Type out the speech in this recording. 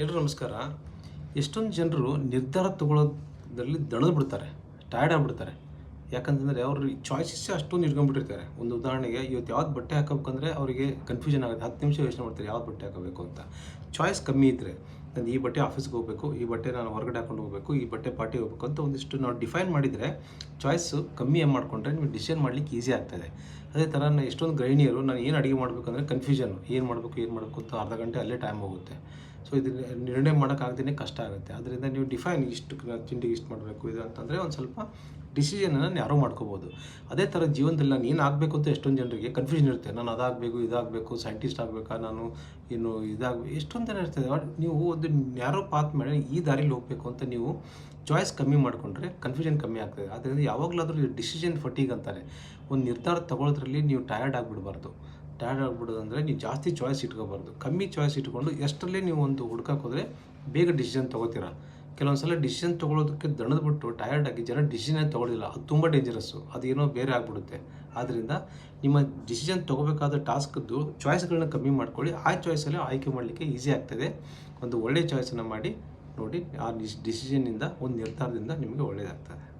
ಎಲ್ರು ನಮಸ್ಕಾರ. ಎಷ್ಟೊಂದು ಜನರು ನಿರ್ಧಾರ ತಗೊಳ್ಳೋದ್ರಲ್ಲಿ ದಣದು ಬಿಡ್ತಾರೆ ಟಯರ್ಡ್ ಆಗಿಬಿಡ್ತಾರೆ. ಯಾಕಂತಂದರೆ ಅವರು ಚಾಯ್ಸಸ್ ಅಷ್ಟೊಂದು ಇಟ್ಕೊಂಡ್ಬಿಟ್ಟಿರ್ತಾರೆ ಒಂದು ಉದಾಹರಣೆಗೆ ಇವತ್ತು ಯಾವ್ದು ಬಟ್ಟೆ ಹಾಕೋಬೇಕಂದ್ರೆ ಅವರಿಗೆ ಕನ್ಫ್ಯೂಷನ್ ಆಗುತ್ತೆ. ಹತ್ತು ನಿಮಿಷ ಯೋಚನೆ ಮಾಡ್ತಾರೆ, ಯಾವ್ದು ಬಟ್ಟೆ ಹಾಕೋಬೇಕು ಅಂತ. ಚಾಯ್ಸ್ ಕಮ್ಮಿ ಇದ್ದರೆ ನಾನು ಈ ಬಟ್ಟೆ ಆಫೀಸ್ಗೆ ಹೋಗಬೇಕು, ಈ ಬಟ್ಟೆ ನಾನು ಹೊರಗಡೆ ಹಾಕೊಂಡು ಹೋಗಬೇಕು, ಈ ಬಟ್ಟೆ ಪಾರ್ಟಿ ಹೋಗಬೇಕು ಅಂತ ಒಂದಿಷ್ಟು ನಾವು ಡಿಫೈನ್ ಮಾಡಿದರೆ ಚಾಯ್ಸು ಕಮ್ಮಿ ಮಾಡಿಕೊಂಡ್ರೆ ನಿಮಗೆ ಡಿಸಿಷನ್ ಮಾಡಲಿಕ್ಕೆ ಈಸಿ ಆಗ್ತದೆ ಅದೇ ಥರ ನಾನು ಎಷ್ಟೊಂದು ಗೃಹಿಣಿಯರು ನಾನು ಏನು ಅಡುಗೆ ಮಾಡಬೇಕಂದ್ರೆ ಕನ್ಫ್ಯೂಷನ್ ಏನು ಮಾಡಬೇಕು ಏನು ಮಾಡಬೇಕು ಅಂತ ಅರ್ಧ ಗಂಟೆ ಅಲ್ಲೇ ಟೈಮ್ ಹೋಗುತ್ತೆ. ಸೊ ಇದು ನಿರ್ಣಯ ಮಾಡೋಕ್ಕಾಗ್ದೇ ಕಷ್ಟ ಆಗುತ್ತೆ. ಅದರಿಂದ ನೀವು ಡಿಫೈನ್ ಇಷ್ಟು ತಿಂಡಿಗೆ ಇಷ್ಟು ಮಾಡಬೇಕು ಇದು ಅಂತಂದರೆ ಒಂದು ಸ್ವಲ್ಪ ಡಿಸಿಷನನ್ನು ಯಾರೋ ಮಾಡ್ಕೋಬೋದು. ಅದೇ ಥರ ಜೀವನದಲ್ಲಿ ನಾನು ಏನು ಆಗಬೇಕು ಅಂತ ಎಷ್ಟೊಂದು ಜನರಿಗೆ ಕನ್ಫ್ಯೂಷನ್ ಇರುತ್ತೆ. ನಾನು ಅದಾಗಬೇಕು, ಇದಾಗಬೇಕು ಸೈಂಟಿಸ್ಟ್ ಆಗಬೇಕಾ, ನಾನು ಏನು ಇದಾಗಬೇಕು, ಎಷ್ಟೊಂದು ಜನ ಇರ್ತದೆ ನೀವು ಒಂದು ನ್ಯಾರೋ ಪಾತ್ ಮೇಲೆ ಈ ದಾರಿಲಿ ಹೋಗಬೇಕು ಅಂತ ನೀವು ಚಾಯ್ಸ್ ಕಮ್ಮಿ ಮಾಡಿಕೊಂಡ್ರೆ ಕನ್ಫ್ಯೂಷನ್ ಕಮ್ಮಿ ಆಗ್ತದೆ. ಆದ್ದರಿಂದ ಯಾವಾಗಲಾದರೂ ಡಿಸಿಷನ್ ಫಟೀಗ್ ಅಂತಾರೆ. ಒಂದು ನಿರ್ಧಾರ ತಗೊಳ್ಳೋದ್ರಲ್ಲಿ ನೀವು ಟಯರ್ಡ್ ಆಗಿಬಿಡಬಾರ್ದು. ಟಯರ್ಡ್ ಆಗ್ಬಿಡೋದು ಅಂದರೆ ನೀವು ಜಾಸ್ತಿ ಚಾಯ್ಸ್ ಇಟ್ಕೋಬಾರ್ದು. ಕಮ್ಮಿ ಚಾಯ್ಸ್ ಇಟ್ಕೊಂಡು ಎಷ್ಟರಲ್ಲೇ ನೀವು ಒಂದು ಹುಡ್ಕಕ್ಕೆ ಹೋದರೆ ಬೇಗ ಡಿಸಿಷನ್ ತೊಗೋತೀರಾ. ಕೆಲವೊಂದು ಸಲ ಡಿಸಿಷನ್ ತೊಗೊಳೋದಕ್ಕೆ ದಣದ್ಬಿಟ್ಟು ಟಯರ್ಡ್ ಆಗಿ ಜನ ಡಿಸಿಷನ್ ತೊಗೊಳ್ಳೋದಿಲ್ಲ ಅದು ತುಂಬ ಡೇಂಜರಸ್ಸು ಅದೇನೋ ಬೇರೆ ಆಗಿಬಿಡುತ್ತೆ. ಆದ್ದರಿಂದ ನಿಮ್ಮ ಡಿಸಿಷನ್ ತೊಗೋಬೇಕಾದ ಟಾಸ್ಕ್ದು ಚಾಯ್ಸ್ಗಳನ್ನ ಕಮ್ಮಿ ಮಾಡ್ಕೊಳ್ಳಿ. ಆ ಚಾಯ್ಸಲ್ಲಿ ಆಯ್ಕೆ ಮಾಡಲಿಕ್ಕೆ ಈಸಿ ಆಗ್ತದೆ. ಒಂದು ಒಳ್ಳೆಯ ಚಾಯ್ಸನ್ನು ಮಾಡಿ ನೋಡಿ, ಆ ಡಿಸಿಷನ್ನಿಂದ ಒಂದು ನಿರ್ಧಾರದಿಂದ ನಿಮಗೆ ಒಳ್ಳೆಯದಾಗ್ತದೆ